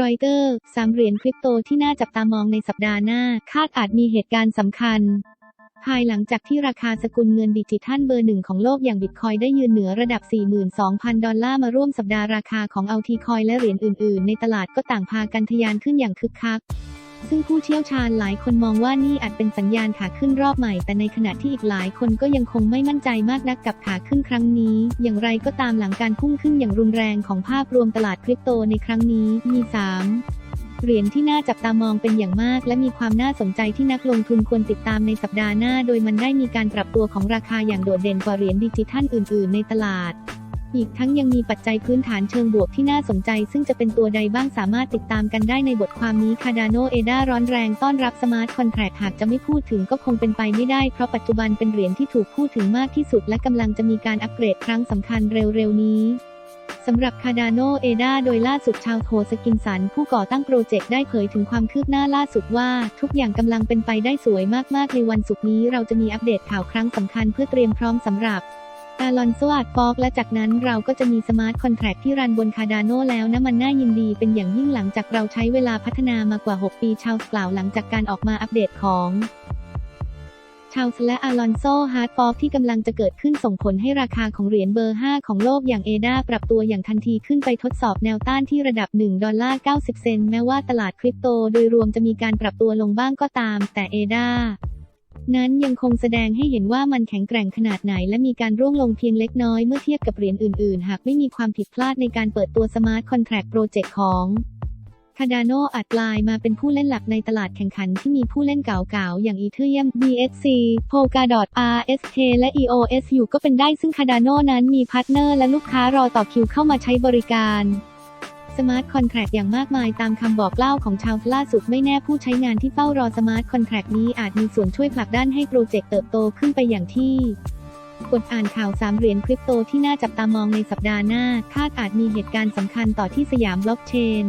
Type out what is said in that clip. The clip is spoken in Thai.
รอยเตอร์สามเหรียญคริปโตที่น่าจับตามองในสัปดาห์หน้า คาดอาจมีเหตุการณ์สำคัญ ภายหลังจากที่ราคาสกุลเงินดิจิทัลเบอร์หนึ่งของโลกอย่างบิตคอยได้ยืนเหนือระดับ 42,000 ดอลลาร์มาร่วมสัปดาห์ราคาของเอาทีคอยและเหรียญอื่น ๆ ในตลาดก็ต่างพากันทะยานขึ้นอย่างคึกคัก ซึ่งผู้เชี่ยวชาญหลายคนมองว่านี่อาจเป็นสัญญาณขาขึ้นรอบใหม่ แต่ในขณะที่อีกหลายคนก็ยังคงไม่มั่นใจมากนักกับขาขึ้นครั้งนี้ อย่างไรก็ตามหลังการพุ่งขึ้นอย่างรุนแรงของภาพรวมตลาดคริปโตในครั้งนี้มี3เหรียญที่น่าจับตามองเป็นอย่างมาก และมีความน่าสนใจที่นักลงทุนควรติดตามในสัปดาห์หน้า โดยมันได้มีการปรับตัวของราคาอย่างโดดเด่นกว่าเหรียญดิจิทัลอื่น ๆ ในตลาด อีกทั้งยังมีปัจจัยพื้นฐานเชิงบวกที่น่าสนใจ ซึ่งจะเป็นตัวใดบ้างสามารถติดตามกันได้ในบทความนี้ Cardano ADA ร้อนแรงต้อนรับสมาร์ทคอนแท c หากจะไม่พูดถึงก็คงเป็นไปไม่ได้ เพราะปัจจุบันเป็นเหรียญที่ถูกพูดถึงมากที่สุด และกำลังจะมีการอัปเกรดครั้งสำคัญเร็วๆนี้สำหรับ Cardano ADA โดยล่าสุดชาวโทสกินสัน ผู้ก่อตั้งโปรเจกต์ได้เผยถึงความคืบหน้าล่าสุดว่า ทุกอย่างกำลังเป็นไปได้สวยมากๆในวันศุกร์นี้ เราจะมีอัปเดตข่าวครั้งสำคัญเพื่อเตรียมพร้อมสำหรับ อาลอนโซอาดฟอกและจากนั้นเราก็จะมีสมาร์ทคอนแท c ที่รันบนคาดาโนแล้วนะมันน่ายินดีเป็นอย่างยิ่งหลังจากเราใช้เวลาพัฒนามากว่า 6 ปีชาวกล่าวหลังจากการออกมาอัปเดตของชาวและอาลอนโซฮาร์ดฟอกที่กำลังจะเกิดขึ้นส่งผลให้ราคาของเหรียญเบอร์ 5 ของโลกอย่างเอดาปรับตัวอย่างทันทีขึ้นไปทดสอบแนวต้านที่ระดับ 1 ดอลลาร์ 90 เซนต์แม้ว่าตลาดคริปโตโดยรวมจะมีการปรับตัวลงบ้างก็ตาม แต่เอดา นั้นยังคงแสดงให้เห็นว่ามันแข็งแกร่งขนาดไหน และมีการร่วงลงเพียงเล็กน้อยเมื่อเทียบกับเหรียญอื่น ๆ หากไม่มีความผิดพลาดในการเปิดตัว Smart Contract Project ของ Cardano อัดกลายมาเป็นผู้เล่นหลักในตลาดแข่งขันที่มีผู้เล่นเก่าๆ อย่าง Ethereum BSC Polkadot RSK และ EOS อยู่ก็เป็นได้ซึ่ง Cardano นั้นมีพาร์ทเนอร์และลูกค้ารอต่อคิวเข้ามาใช้บริการ สมาร์ทคอนแท c อย่างมากมายตามคำบอกเล่าของชาวล่าสุดไม่แน่ผู้ใช้งานที่เฝ้ารอสมาร์ทคอนแท c นี้อาจมีส่วนช่วยผลักดันให้โปรเจกต์เติบโตขึ้นไปอย่างที่กดอ่านข่าวสามเหรียญคริปโตที่น่าจับตามองในสัปดาห์หน้า คาดอาจมีเหตุการณ์สำคัญต่อที่สยามบล็อกเชน